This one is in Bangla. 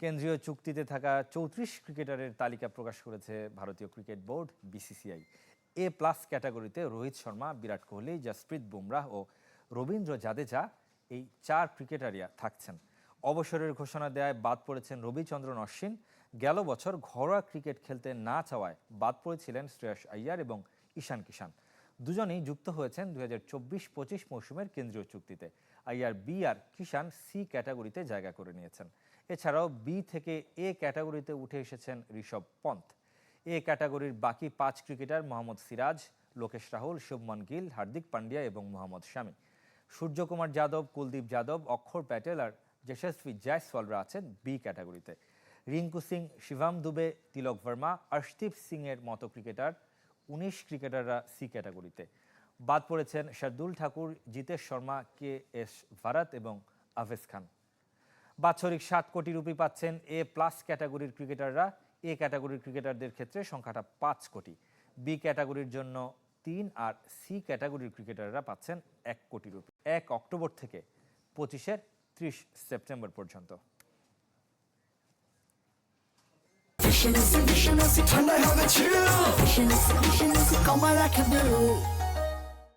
কেন্দ্রীয় চুক্তিতে থাকা চৌত্রিশ ক্রিকেটারের তালিকা প্রকাশ করেছে ভারতীয় cricket board, BCCI. A plus ক্যাটাগরিতে রোহিত শর্মা, বিরাট কোহলি, জসপ্রীত বুমরাহ ও রবীন্দ্র জাদেজা এই চার ক্রিকেটারিয়া থাকছেন। অবসরের ঘোষণা দেওয়ায় বাদ পড়েছেন রবিচন্দ্রন অশ্বিন। গেল বছর ঘরোয়া ক্রিকেট খেলতে না চাওয়ায় বাদ পড়েছিলেন শ্রেয়স আইয়ার এবং ঈশান কিষান। দুজনেই যুক্ত হয়েছেন দুই হাজার চব্বিশ পঁচিশ মৌসুমের কেন্দ্রীয় চুক্তিতে। আইয়ার বি আর কিষান সি ক্যাটাগরিতে জায়গা করে নিয়েছেন। এছাড়াও বি থেকে এ ক্যাটাগরিতে উঠে এসেছেন ঋষভ পন্থ। এ ক্যাটাগরির বাকি পাঁচ ক্রিকেটার মোহাম্মদ সিরাজ, লোকেশ রাহুল, শুভমন গিল, হার্দিক পান্ডিয়া এবং মোহাম্মদ শামি। সূর্যকুমার যাদব, কুলদীপ যাদব, অক্ষর প্যাটেল আর যশস্বী জয়সওয়ালরা আছেন বি ক্যাটাগরিতে। রিঙ্কু সিং, শিভাম দুবে, তিলক ভার্মা অর্শদীপ সিং এর মতো ক্রিকেটার উনিশ ক্রিকেটাররা সি ক্যাটাগরিতে। বাদ পড়েছেন শার্দুল ঠাকুর, জিতেশ শর্মা, কে এস ভারত এবং আভেজ খান। বাৎসরিক সাত কোটি রুপি পাচ্ছেন এ প্লাস ক্যাটাগরির ক্রিকেটাররা। এ ক্যাটাগরির ক্রিকেটারদের ক্ষেত্রে সংখ্যাটা পাঁচ কোটি। বি ক্যাটাগরির জন্য তিন আর সি ক্যাটাগরির ক্রিকেটাররা পাচ্ছেন এক কোটি রুপি। এক অক্টোবর থেকে পঁচিশের ত্রিশ সেপ্টেম্বর পর্যন্ত। ঠান্ডায় হবে chill all that I can do.